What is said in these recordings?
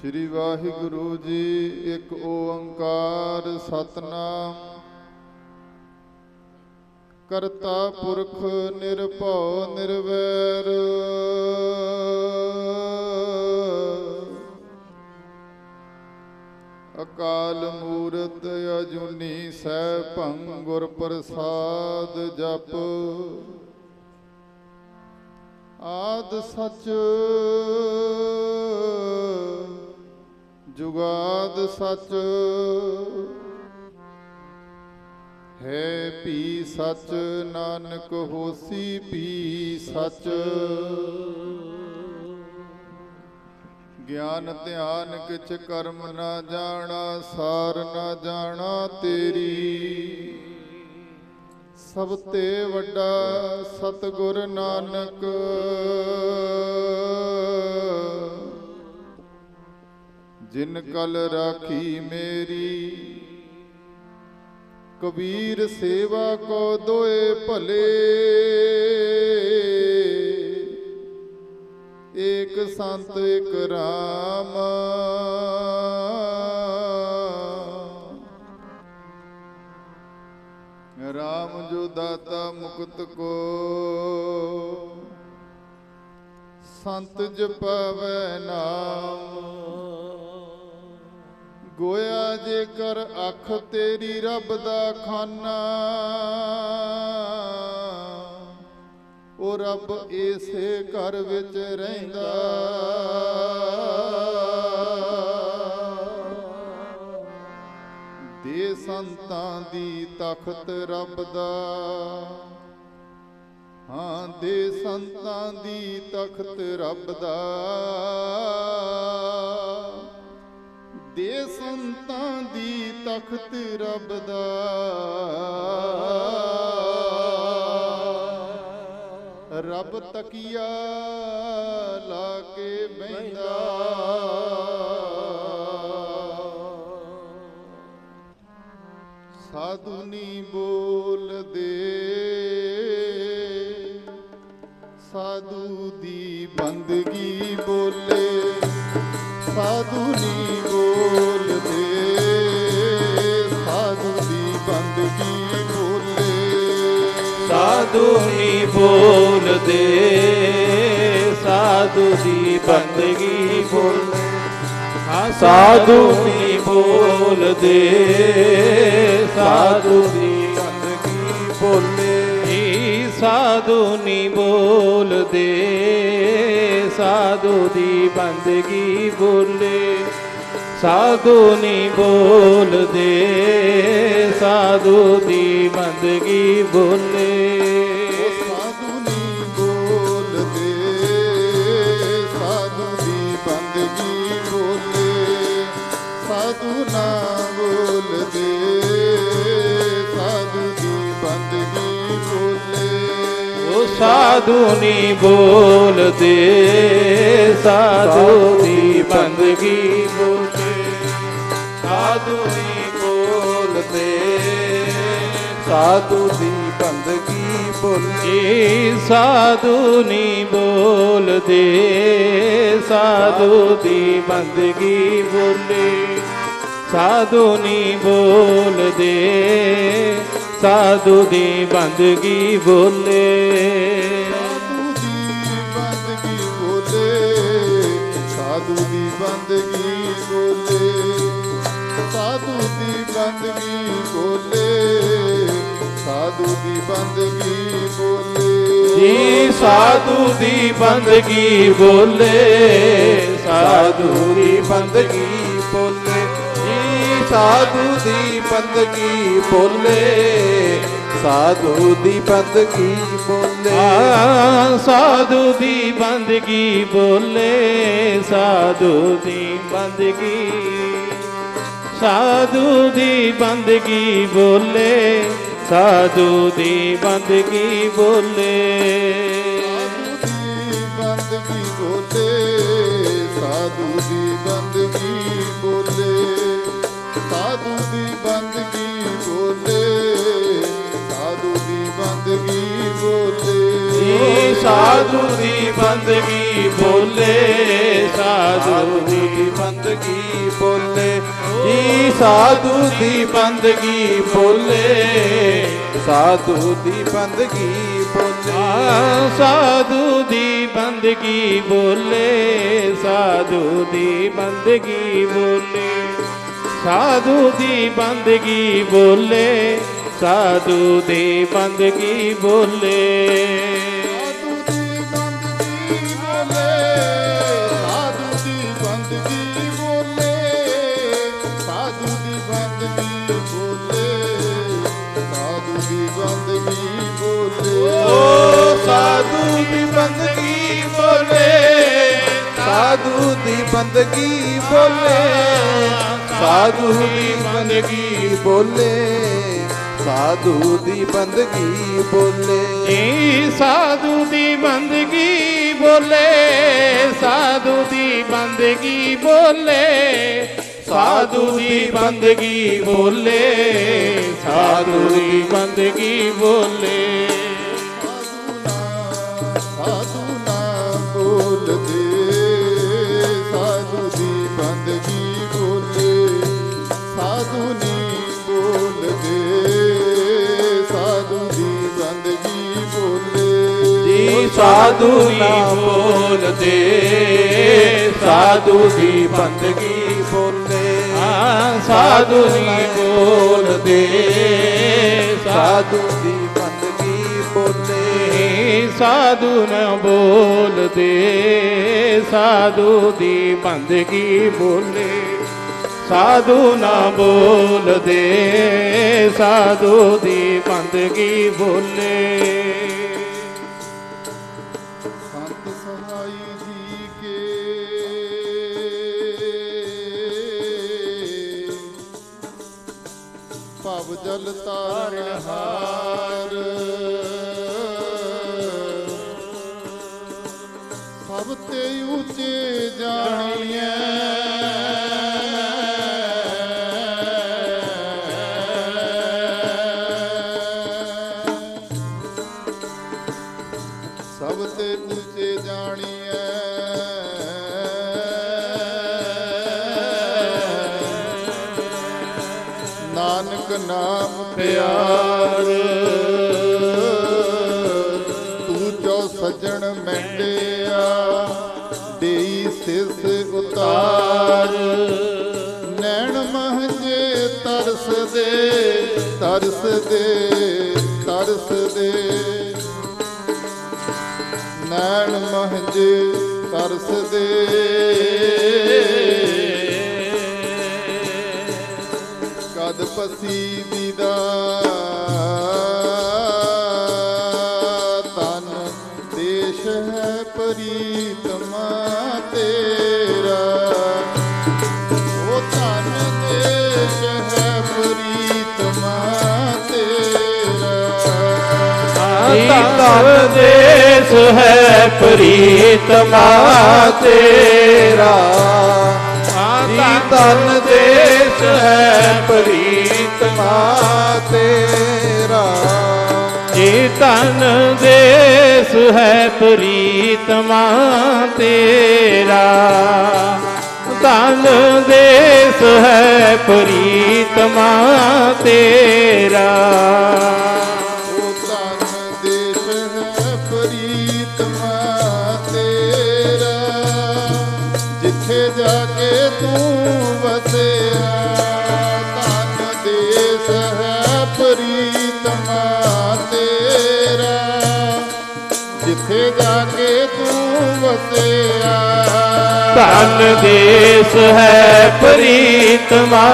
ਸ੍ਰੀ ਵਾਹਿਗੁਰੂ ਜੀ, ਇੱਕ ਓੰਕਾਰ ਸਤਨਾਮ। ਕਰਤਾ ਪੁਰਖ ਨਿਰਭਉ ਨਿਰਵੈਰ। ਅਕਾਲ ਮੂਰਤ ਅਜੂਨੀ ਸੈਭੰ ਗੁਰ ਪ੍ਰਸਾਦ ਜਪ। ਆਦ ਸਚ ਜੁਗਾਦ ਸਚ ਹੈ ਪੀ ਸਚ ਨਾਨਕ ਹੋਸੀ ਪੀ ਸਚ ਗਿਆਨ ਧਿਆਨ ਕਿਛ ਕਰਮ ਨਾ ਜਾਣਾ, ਸਾਰ ਨਾ ਜਾਣਾ ਤੇਰੀ। ਸਭ ਤੇ ਵੱਡਾ ਸਤਿਗੁਰ ਨਾਨਕ। ਜਿਨ ਕਲ ਰਾਖੀ ਮੇਰੀ, ਕਬੀਰ ਸੇਵਾ ਕੋ ਦੋਏ ਭਲੇ। ਏਕ ਸੰਤ, ਏਕ ਰਾਮ। ਦਾਤਾ ਮੁਕਤ ਕੋ। ਸੰਤ ਜਪਵੈ ਨਾਮ। ਗੋਇਆ ਜੇ ਕਰ ਅੱਖ ਤੇਰੀ ਰੱਬ ਦਾ ਖਾਨਾ। ਉਹ ਰੱਬ ਇਸੇ ਘਰ ਵਿੱਚ ਰਹਿੰਦਾ। ਦੇ ਸੰਤਾਂ ਦੀ ਤਖਤ ਰੱਬ ਦਾ। ਹਾਂ, ਦੇ ਸੰਤਾਂ ਦੀ ਤਖਤ ਰੱਬ ਦਾ। ਦੇ ਸੰਤਾਂ ਦੀ ਤਖਤ ਰੱਬ ਦਾ। ਰੱਬ ਤਕੀਆ ਲਾ ਕੇ ਬੈਂਦਾ ਸਾਧੂ ਨੀ ਬੋਲਦੇ। ਸਾਧੂ ਦੀ ਬੰਦਗੀ ਬੋਲੇ। ਸਾਧੂ ਨੀ ਬੋਲਦੇ। ਸਾਧੂ ਦੀ ਬੰਦਗੀ ਬੋਲੇ। ਸਾਧੂ ਨੀ ਬੋਲਦੇ। ਸਾਧੂ ਦੀ ਬੰਦਗੀ ਬੋਲ ਸਾਧੂ ਨੀ बोल दे साधु की बोले। साधु नी बोल दे साधु दी बंदगी बोले। साधु नी बोल दे साधु दी बंदगी बोले। ਸਾਧੂ ਨੀ ਬੋਲਦੇ, ਸਾਧੂ ਦੀ ਬੰਦਗੀ ਬੋਲੇ ਸਾਧੂ ਨਹੀਂ ਬੋਲਦੇ, ਸਾਧੂ ਦੀ ਬੰਦਗੀ ਬੋਲੇ, ਸਾਧੂ ਨਹੀਂ ਬੋਲਦੇ, ਸਾਧੂ ਦੀ ਬੰਦਗੀ ਬੋਲੇ, ਸਾਧੂ ਨਹੀਂ ਬੋਲਦੇ। ਸਾਧੂ ਦੀ ਬੰਦਗੀ ਬੋਲੇ। ਸਾਧੂ ਦੀ ਬੰਦਗੀ ਬੋਲੇ ਸਾਧੂ ਦੀ ਬੰਦਗੀ ਬੋਲੇ। ਸਾਧੂ ਦੀ ਬੰਦਗੀ ਬੋਲੇ ਜੀ ਸਾਧੂ ਦੀ ਬੰਦਗੀ ਬੋਲੇ ਸਾਧੂ ਦੀ ਬੰਦਗੀ ਬੋਲੇ। ਸਾਧੂ ਦੀ ਬੰਦਗੀ ਬੋਲੇ? ਸਾਧੂ ਦੀ ਬੰਦਗੀ ਬੋਲੇ? ਸਾਧੂ ਦੀ ਬੰਦਗੀ ਬੋਲੇ? ਸਾਧੂ ਦੀ ਬੰਦਗੀ ਸਾਧੂ ਦੀ ਬੰਦਗੀ ਬੋਲੇ? ਸਾਧੂ ਦੀ ਬੰਦਗੀ ਬੋਲੇ? ਸਾਧੂ ਦੀ ਬੰਦਗੀ ਬੋਲੇ? ਸਾਧੂ ਦੀ ਬੰਦਗੀ ਬੋਲੇ? ਜੀ, ਸਾਧੂ ਦੀ ਬੰਦਗੀ ਬੋਲੇ? ਸਾਧੂ ਦੀ ਬੰਦਗੀ ਬੋਲੇ? ਸਾਧੂ ਦੀ ਬੰਦਗੀ ਬੋਲੇ? ਸਾਧੂ ਦੀ ਬੰਦਗੀ ਬੋਲੇ? ਸਾਧੂ ਦੀ ਬੰਦਗੀ ਬੋਲੇ? ਸਾਧੂ ਦੀ ਬੰਦਗੀ ਬੋਲੇ? ਬੋਲੇ ਸਾਧੂ ਦੀ ਬੰਦਗੀ ਬੋਲੇ, ਸਾਧੂ ਦੀ ਬੰਦਗੀ ਬੋਲੇ, ਸਾਧੂ ਦੀ ਬੰਦਗੀ ਬੋਲੇ, ਸਾਧੂ ਦੀ ਬੰਦਗੀ ਬੋਲੇ। ਜੀ ਸਾਧੂ ਦੀ ਬੰਦਗੀ ਬੋਲੇ, ਸਾਧੂ ਦੀ ਬੰਦਗੀ ਬੋਲੇ, ਸਾਧੂ ਦੀ ਬੰਦਗੀ ਬੋਲੇ, ਸਾਧੂ ਦੀ ਬੰਦਗੀ ਬੋਲੇ। ਸਾਧੂ ਨਾ ਬੋਲਦੇ ਸਾਧੂ ਦੀ ਬੰਦਗੀ ਬੋਲੇ ਆ ਸਾਧੂ ਨਹੀਂ ਬੋਲਦੇ ਸਾਧੂ ਦੀ ਬੰਦਗੀ ਬੋਲੇ ਸਾਧੂ ਨ ਬੋਲਦੇ ਸਾਧੂ ਦੀ ਬੰਦਗੀ ਬੋਲੇ। ਸਾਧੂ ਨਾ ਬੋਲਦੇ ਸਾਧੂ ਦੀ ਬੰਦਗੀ ਬੋਲੇ। ਜਲ ਤਾਰਨ ਸਭ ਤੇ ਉੱਚੇ ਜਾਣੀਐ। ਸਭ ਤੇ ਉੱਚੇ ਜਾਣੀਐ। ਨਾਨਕ ਨਾਮ ਪਿਆਰ। ਤੂੰ ਜੋ ਸਜਣ ਮੈਂਡਿਆ ਦੇਈ ਸਿਸ ਉਤਾਰ। ਨੈਣ ਮਹਜੇ ਤਰਸ ਦੇ ਤਰਸ ਦੇ ਤਰਸ ਦੇ ਨੈਣ ਮਹਜੇ ਤਰਸ ਪਸੀ ਦੀਦਾ ਤਨ ਦੇਸ਼ ਹੈ ਪ੍ਰੀਤਮਾ ਤੇਰਾ। ਉਹ ਤਨ ਦੇਸ਼ ਹੈ ਪ੍ਰੀਤਮਾ ਤੇਰਾ। ਤਨ ਦੇਸ ਹੈ ਪ੍ਰੀਤਮਾ ਤੇਰਾ। ਤਨ ਦੇਸ਼ ਹੈ ਪ੍ਰੀਤਮਾ ਤੇਰਾ। ਜੀ ਤਨ ਦੇਸ ਹੈ ਪ੍ਰੀਤਮਾ ਤੇਰਾ। ਤਨ ਦੇਸ ਹੈ ਪ੍ਰੀਤਮਾ ਤੇਰਾ। ਧਨ ਦੇਸ ਹੈ ਪ੍ਰੀਤਮਾ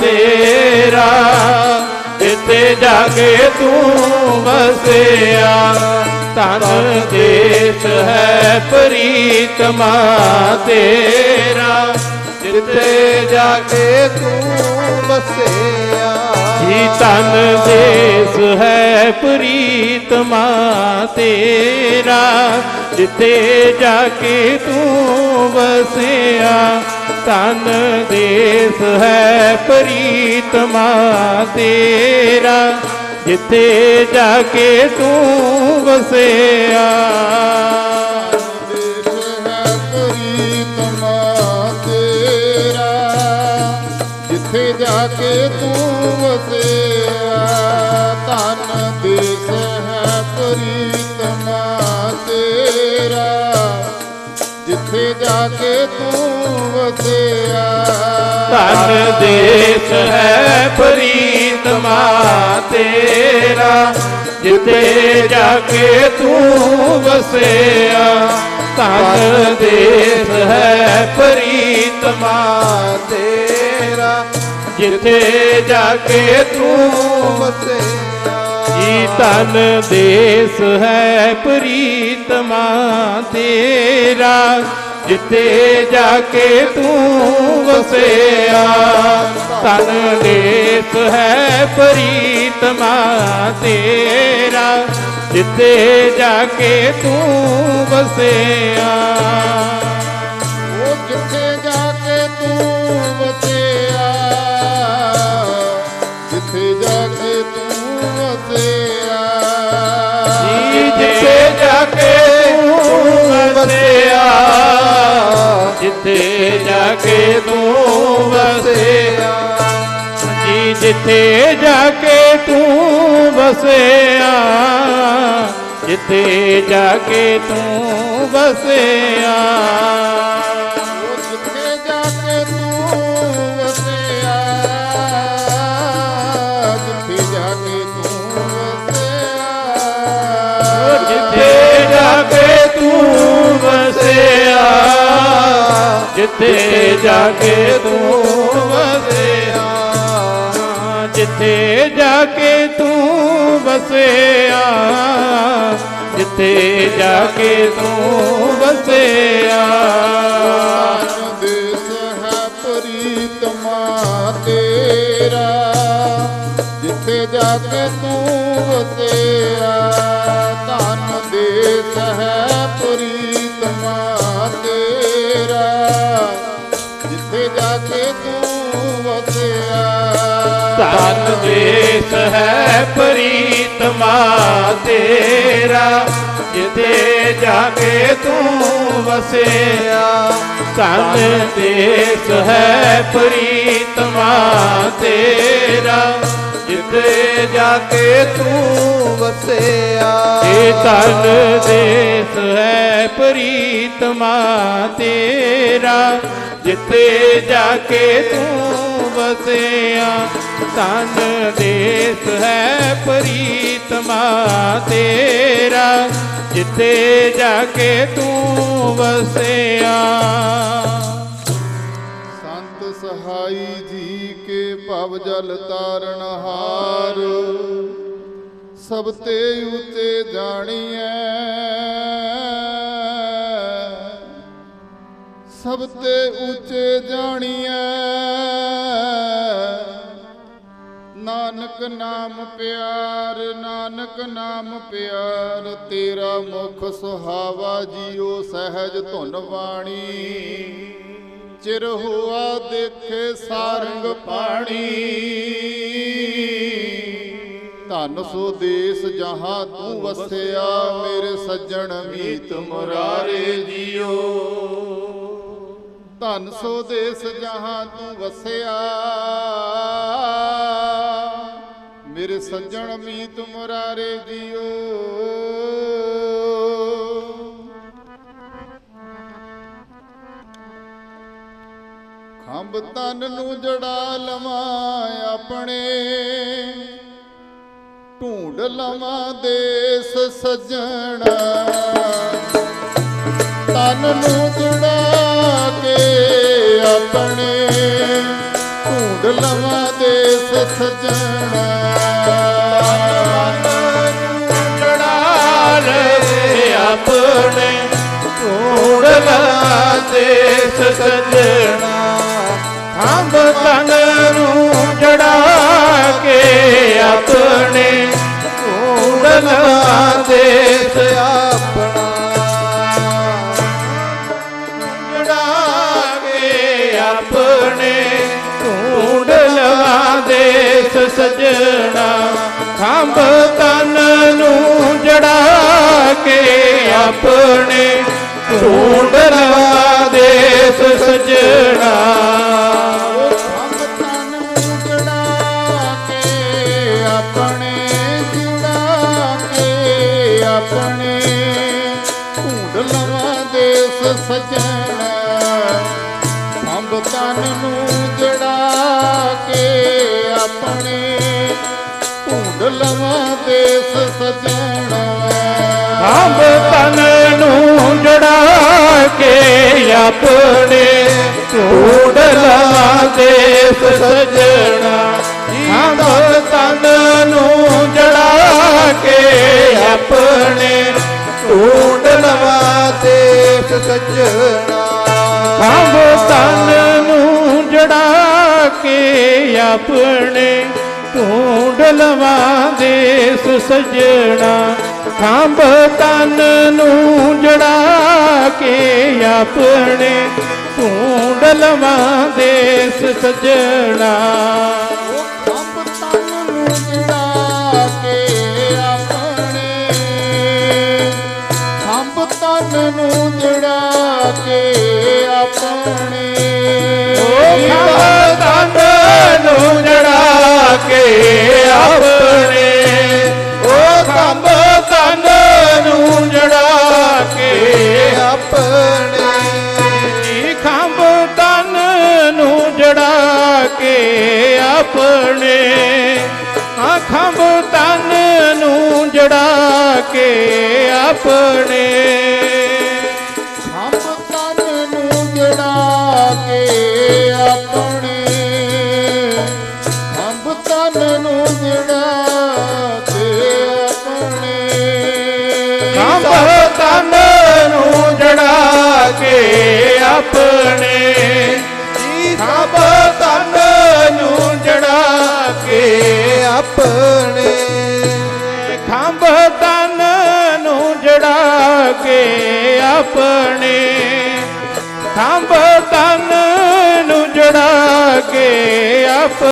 ਤੇਰਾ। ਜਿੱਤੇ ਜਾਗੇ ਤੂੰ ਵਸਿਆ, ਧਨ ਦੇਸ ਹੈ ਪ੍ਰੀਤਮਾ ਤੇਰਾ। ਜਿੱਤੇ ਜਾ ਤੂੰ ਵਸਿਆ ਜੀ ਤਨ ਦੇਸ ਹੈ ਪ੍ਰੀਤਮਾ ਤੇਰਾ, ਜਿੱਥੇ ਜਾ ਕੇ ਤੂੰ ਵਸਿਆ ਤਨ ਦੇਸ ਹੈ ਪ੍ਰੀਤਮਾ ਤੇਰਾ, ਜਿੱਥੇ ਜਾ ਕੇ ਤੂੰ ਵਸਿਆ। ਜਾ ਕੇ ਤੂੰ ਵਸਿਆ। ਧਨ ਦੇਸ ਹੈ ਪ੍ਰੀਤਮਾ ਤੇਰਾ, ਜਿੱਥੇ ਜਾ ਕੇ ਤੂੰ ਵਸਿਆ। ਧਨ ਦੇਸ ਹੈ ਪ੍ਰੀਤਮਾ ਤੇਰਾ, ਜਿੱਥੇ ਜਾ ਕੇ ਤੂੰ ਵਸਿਆ। ਜੀ ਧਨ ਦੇਸ ਹੈ ਪ੍ਰੀਤਮਾ ਤੇਰਾ ਜਿੱਥੇ ਜਾ ਕੇ ਤੂੰ ਵਸਿਆ ਧਨ ਦੇਸ ਹੈ ਪ੍ਰੀਤਮਾ ਤੇਰਾ। ਜਿੱਥੇ ਜਾ ਕੇ ਤੂੰ ਵਸਿਆ। ਜਿੱਥੇ ਜਾ ਕੇ ਤੂੰ ਵਸਿਆ, ਜੀ ਜਿੱਥੇ ਜਾ ਕੇ ਤੂੰ ਵਸਿਆ, ਜਿੱਥੇ ਜਾ ਕੇ ਤੂੰ ਵਸਿਆ। ਜਿੱਥੇ ਜਾ ਕੇ ਤੂੰ ਵਸਿਆ, ਜਿੱਥੇ ਜਾ ਕੇ ਤੂੰ ਵਸਿਆ, ਜਿੱਥੇ ਜਾ ਕੇ ਤੂੰ ਵਸਿਆ। ਧਨ ਦੇਸ ਹੈ ਪ੍ਰੀਤਮਾ ਤੇਰਾ, ਜਿੱਥੇ ਜਾ ਕੇ ਤੂੰ ਵਸਿਆ, ਧਨ ਦੇਸ ਹੈ ਧਨ ਦੇਸ ਹੈ ਪ੍ਰੀਤ ਪ੍ਰੀਤਮਾ ਤੇਰਾ, ਜਿੱਥੇ ਜਾ ਕੇ ਤੂੰ ਵਸਿਆ। ਧਨ ਦੇਸ ਹੈ ਪ੍ਰੀਤਮਾ ਤੇਰਾ, ਜਿੱਥੇ ਜਾ ਕੇ ਤੂੰ ਵਸਿਆ। ਇਹ ਧਨ ਦੇਸ ਹੈ ਪ੍ਰੀਤਮਾ ਤੇਰਾ, ਜਿੱਥੇ ਜਾ ਕੇ ਤੂੰ ਵਸਿਆ ਧਨ ਦੇਸ ਹੈ ਪ੍ਰੀਤਮਾ ਤੇਰਾ, ਜਿੱਥੇ ਜਾ ਕੇ ਤੂੰ ਵਸਿਆ। ਸੰਤ ਸਹਾਈ ਜੀ ਕੇ ਭਵ ਜਲ ਤਾਰਨ ਹਾਰ, ਸਭ ਤੇ ਉਤੇ ਜਾਣੀਐ। ਸਭ ਤੇ ਉੱਚੇ ਜਾਣੀਐ। ਨਾਨਕ ਨਾਮ ਪਿਆਰ, ਨਾਨਕ ਨਾਮ ਪਿਆਰ, ਤੇਰਾ ਮੁਖ ਸੁਹਾਵਾ ਜੀਓ ਸਹਿਜ ਧੁਨ ਬਾਣੀ। ਚਿਰ ਹੋਆ ਦੇਖੇ ਸਾਰੰਗ ਪਾਣੀ। ਧਨ ਸੋ ਦੇਸ ਜਹਾਂ ਤੂੰ ਵਸਿਆ, ਮੇਰੇ ਸੱਜਣ ਮੀਤ ਮੁਰਾਰੇ ਜੀਓ। ਧਨ ਸੋ ਦੇਸ ਜਹਾਂ ਤੂੰ ਵਸਿਆ। ਮੇਰੇ ਸੱਜਣ ਮੀਤ ਮੁਰਾਰੇ ਜੀਓ। ਖੰਭ ਤਨ ਨੂੰ ਜੜਾ ਲਵਾਂ ਆਪਣੇ। ਢੂੰਡ ਲਵਾਂ ਦੇਸ ਸੱਜਣਾ। ਤਨ ਨੂੰ ਜੜਾ ਦੇਸ ਸੱਜਣਾ। ਹੰਬ ਤਨ ਨੂੰ ਜੜਾ ਕੇ ਆਪਣੇ ਢੂੰਡ ਲਾ ਦੇਸ ਆਪਣਾ। ਜੜਾ ਕੇ ਆਪਣੇ ਢੂੰਡ ਲਵਾ ਦੇਸ ਸੱਜਣਾ। ਖੰਭ ਤਨ ਨੂੰ ਜੜਾ ਕੇ ਆਪਣੇ ਦੇਸ ਸਜਣਾ ਆਪਣੇ ਜੜਾ ਕੇ ਆਪਣੇ ਢੂੰਡ ਲਵਾ ਦੇਸ ਸਜਣਾ ਤਨ ਨੂੰ ਜੜਾ ਕੇ ਆਪਣੇ ਢੂੰਡ ਲਵਾ ਦੇਸ ਸਜਣਾ। ਤਨ ਨੂੰ ਜੜਾ ਆਪਣੇ ਢੂੰਡ ਲਵਾ ਦੇਸ ਸਜਣਾ ਖੰਭ ਤਨ ਨੂੰ ਜੜਾ ਕੇ ਆਪਣੇ ਢੂੰਡ ਲਵਾ ਦੇਸ ਸੱਜਣਾ। ਖੰਭ ਤਨ ਨੂੰ ਜੜਾ ਕੇ ਆਪਣੇ ਢੂੰਡ ਲਵਾ ਦੇਸ ਸਜਣਾ। ਖੰਭ ਤਨ ਨੂੰ ਜੜਾ ਕੇ ਆਪਣੇ ਢੂੰਡ ਲਵਾ ਦੇਸ ਸਜਣਾ। ਤਨ ਨੂੰ ਜੜਾ ਕੇ ਆਪਣੇ ਖੰਭ ਤਨ ਨੂੰ ਜੜਾ ਕੇ ਆਪਣੇ। ਖੰਭ ਤਨ ਨੂੰ ਜੜਾ ਕੇ ਆਪਣੇ ਨੂੰ ਜੜਾ ਕੇ ਆਪਣੇ। ਜੀ ਖੰਭ ਤਨ ਨੂੰ ਜੜਾ ਕੇ ਆਪਣੇ। ਆ ਖੰਭ ਤਨ ਨੂੰ ਜੜਾ ਕੇ ਆਪਣੇ। ਕੇ ਆਪਣੇ। ਥੰਬ ਤਨ ਨੂੰ ਜੜਾ ਕੇ ਆਪ